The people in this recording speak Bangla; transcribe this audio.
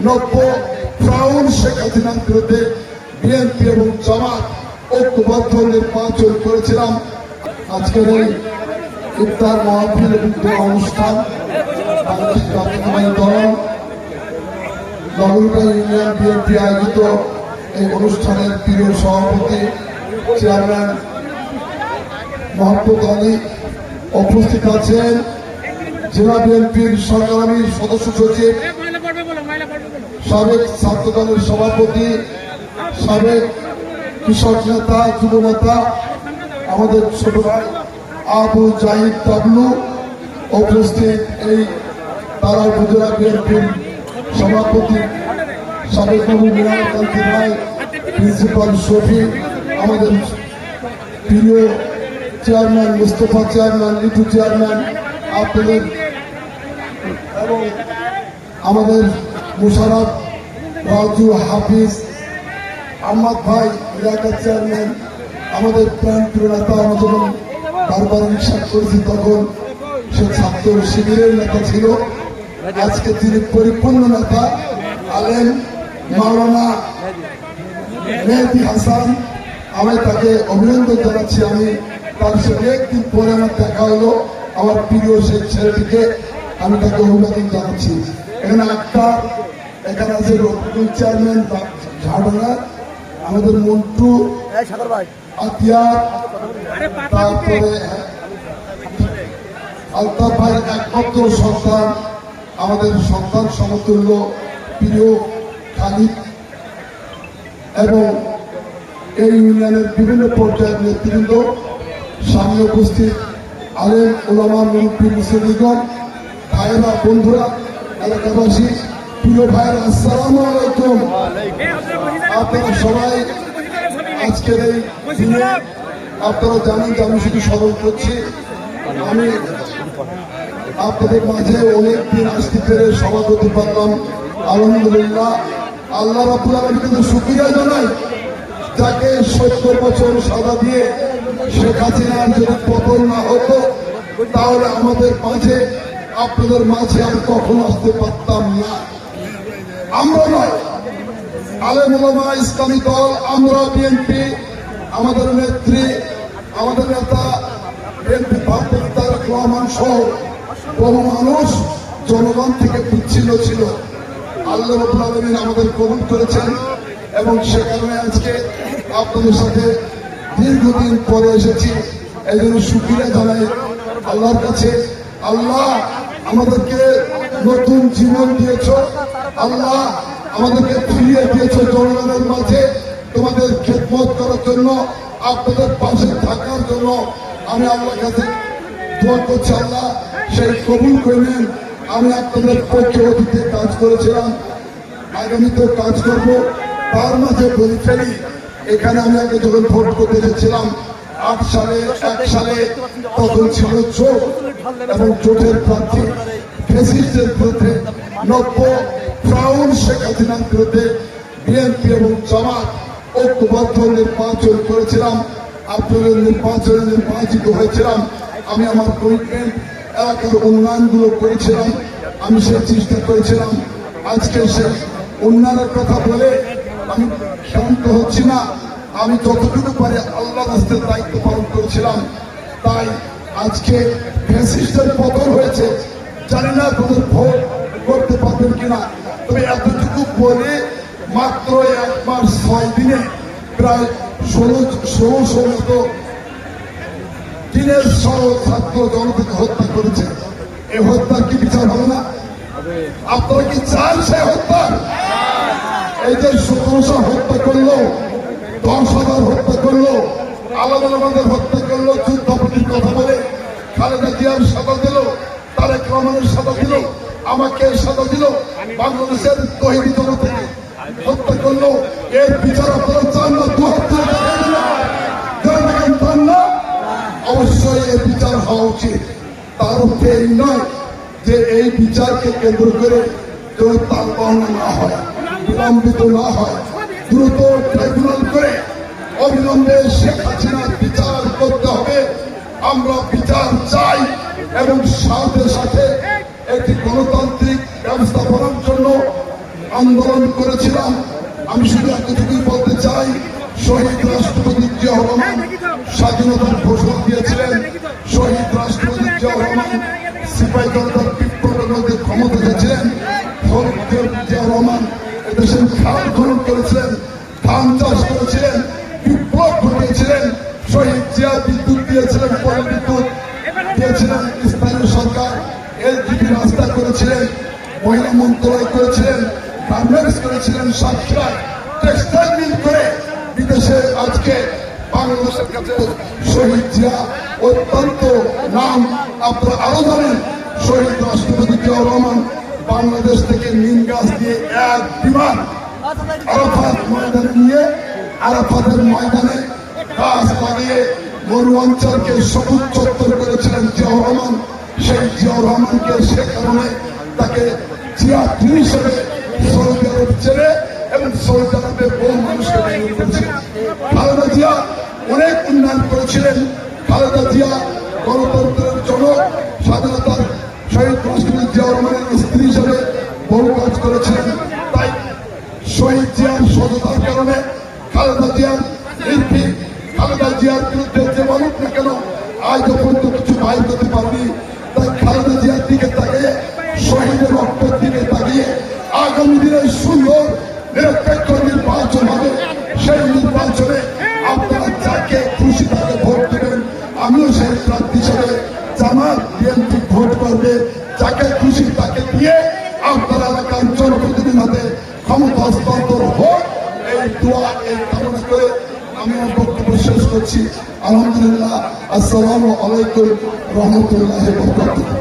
নব্য শেখ হাসিনার বিরুদ্ধে বিএনপি এবং জামাত ঐক্যবদ্ধ নির্বাচন করেছিলাম। আজকের এই ইফতার মহাফিল অনুষ্ঠান আয়োজিত এই অনুষ্ঠানের সভাপতি, চেয়ারম্যান সংগ্রামী সদস্য সচিব সাবেক ছাত্র দলের সভাপতি, সাবেক কৃষক নেতা, যুব নেতা, আমাদের ছোট ভাই আবু জাহিদ তাবলু উপস্থিত এই তারা উপজেলা বিএনপির সভাপতি, সাবেক বাবু মীরাকান্তি রায় প্রিন্সিপাল শফি আমাদের প্রিয় chairman Mustafa chairman, Litu chairman, আপনাদের এবং আমাদের মুশারফ, রাজু, হাফিজ, আহমদ ভাই এলাকার চেয়ারম্যান, আমাদের প্রাণ প্রিয় নেতা আমরা যখন বারবার বিশ্বাস করেছি তখন। সে ছাত্র শিবিরের নেতা ছিল। আজকে তিনি পরিপূর্ণ নেতা, আলেম, মাওলানা মেহেদি হাসান। আমি তাকে অভিনন্দন জানাচ্ছি। আমি তার সাথে একদিন পরে আমার দেখা হলো। আমার প্রিয় সেই ছেলেটিকে আমি তাকে অভিনন্দন জানাচ্ছি। এখানে আক্তার এখানে আছে রফিকুল চেয়ারম্যান ঝাড়ডাঙ্গা আমাদের মন্টু আতিয়ার তারপরে আলতাফ ভাইয়ের একমাত্র সন্তান আমাদের সন্তান সমতুল্য প্রিয় খালিদ। এবং এই ইউনিয়নের বিভিন্ন পর্যায়ের নেতৃবৃন্দ সামনে উপস্থিত আলেম ওলামা মন্ত্রী মুসলিগণ ভাইয়েরা বন্ধুরা এলাকাবাসী, প্রিয় ভাইয়েরা, আসসালামু আলাইকুম। আপনারা সবাই আজকের এই দিনে আপনারা জানেন যে আমি শুধু স্মরণ করছি, আমি আপনাদের মাঝে অনেক দিন আসতে পেরে সভাপতি পারলাম। আলহামদুলিল্লাহ, আল্লাহ রাবুল জানাই, যাকে সত্তর বছর সাদা দিয়ে শেখ হাসিনার যদি পতন না হতো, তাহলে আমাদের মাঝে আপনাদের মাঝে আমি কখনো আসতে পারতাম না। আমরা নয়। আলেম ইসলামী দল, আমরা বিএনপি, আমাদের নেত্রী, আমাদের নেতা, বিএনপি তারেক রহমান সহ বহু মানুষ জনগণ থেকে বিচ্ছিন্ন ছিল। আল্লাহ আমাদের কবুল করেছেন এবং সে কারণে আজকে আপনাদের সাথে দীর্ঘদিন পরে এসেছি। এই জন্য সুক্রিয়া জানাই আল্লাহর কাছে। আল্লাহ আমাদেরকে নতুন জীবন দিয়েছ। আল্লাহ আমাদেরকে ফিরিয়ে দিয়েছ জনগণের মাঝে। তোমাদের খেদমত করার জন্য, আপনাদের পাশে থাকার জন্য আমি আল্লাহর কাছে দোয়া করছি আল্লাহ, সেই কবুল করলেন আমি আপনাদের পক্ষে অতীতে কাজ করেছিলাম। আগামীতেও কাজ করব। তার মাঝে বলি ফেলি। এখানে আমি আগে যখন ভোট করতে এসেছিলাম, আট সালে, এক সালে তখন ছিল চোট এবং চোটের প্রার্থী ফেসিস্টের বিরুদ্ধে নব্য ফ্রাউন শেখ হাসিনার বিরুদ্ধে বিএনপি এবং জামাত ঐক্যবদ্ধ নির্বাচন করেছিলাম। আপনাদের নির্বাচনে নির্বাচিত হয়েছিলাম। আমি আমার কমিটমেন্ট এলাকার উন্নয়নগুলো করেছিলাম। আমি সে চেষ্টা করেছিলাম। আজকে সে উন্নয়নের কথা বলে আমি শান্ত হচ্ছি না। আমি যতটুকু পারি আল্লাহ রাস্তের দায়িত্ব পালন করেছিলাম। তাই আজকে ফ্যাসিস্টের পতন হয়েছে, জানি না তোদের ভোট করতে পারবেন কিনা। তবে এতটুকু বলে মাত্র এক মাস ছয় দিনে প্রায় ষোলো ষোলোশো মতো দিনের সহ ছাত্র জনতাকে হত্যা করেছে। এই হত্যা কি বিচার হবে না? আপনারা কি চান সে হত্যা? এই যে সতেরোশো হত্যা করল, দশ হাজার হত্যা করল, আলাদা আলাদা হত্যা করল যুদ্ধপতির কথা বলে খালেদা জিয়ার সাদা দিল, তারেক রহমানের সাদা দিল, আমাকে সাদা দিল, বাংলাদেশের তহিদি জনতাকে হত্যা করল। এর বিচার আপনারা চান না, দু অবশ্যই এর বিচার হওয়া উচিত। তার অর্থে এই নয় যে এই বিচারকে কেন্দ্র করে কেউ তাল পাওনা না হয়, বিলম্বিত না হয়। দ্রুত ট্রাইব্যুনাল করে অবিলম্বে শেখ হাসিনার বিচার করতে হবে। আমরা বিচার চাই এবং সাথে সাথে একটি গণতান্ত্রিক ব্যবস্থাপনার জন্য আন্দোলন করেছিলাম। আমি শুধু এতটুকুই বলতে চাই, শহীদ রাষ্ট্রপতি জিয়া স্বাধীনতার ঘোষণা দিয়েছিলেন। শহীদ রাষ্ট্রপতি জিয়া সিপাহী জনতার বিপ্লবের মধ্যে ক্ষমতা শহীদ জিয়া রহমান এদেশের খাল খনন করেছিলেন, ধান চাষ করেছিলেন বিপ্লব ঘটিয়েছিলেন শহীদ জিয়া বিদ্যুৎ দিয়েছিলেন পরে বিদ্যুৎ দিয়েছিলেন স্থানীয় সরকার এলজিবি রাস্তা করেছিলেন, মহিলা মন্ত্রণালয় করেছিলেন গার্মেন্টস করেছিলেন সাতক্ষীরা টেক্সটাইল মিল করে বিদেশে আজকে বাংলাদেশের কাছে শহীদ জিয়া অত্যন্ত নাম আপনারা আরও জানেন, শহীদ রাষ্ট্রপতি জিয়াউর রহমান বাংলাদেশ থেকে নিম গাছ দিয়ে এক বিমান আরাফাত ময়দানে নিয়ে আরাফাতের ময়দানে গাছ লাগিয়ে মরু অঞ্চলকে সবুজ চত্বর করেছিলেন জিয়াউর রহমান। সেই জিয়াউর রহমানকে সে কারণে তাকে জিয়া তিনি হিসেবে সৌদি আরব ছেড়ে এবং সৌদি আরবে বহু মানুষকে বিনিয়োগ করেছিলেন খালেদা জিয়া অনেক উন্নয়ন করেছিলেন। খালেদা জিয়া গণতন্ত্রের জনক, স্বাধীনতার শহীদ রাষ্ট্রপতি জিয়াউর রহমানের স্ত্রী হিসেবে বহু কাজ করেছিলেন। তাই শহীদ জিয়ার সততার কারণে খালেদা জিয়ার নির্ভীক, খালেদা জিয়ার বিরুদ্ধে বলুক না কেন? আজ পর্যন্ত কিছু বাইর করতে পারবি, তাই খালেদা জিয়ার দিকে তাকিয়ে, শহীদের রক্তের দিকে তাকিয়ে, আগামী দিনে সুন্দর, নিরপেক্ষ নির্বাচন হবে। সেই নির্বাচনে আপনারা যাকে খুশি তাকে ভোট দেবেন। আমিও সেই প্রার্থী হিসেবে জামাত বিএনপি ভোট করবে। যাকে খুশি তাকে দিয়ে করছি আলহামদুলিল্লাহ আসসালামু আলাইকুম রহমতুল্লাহ বরকাতুহ।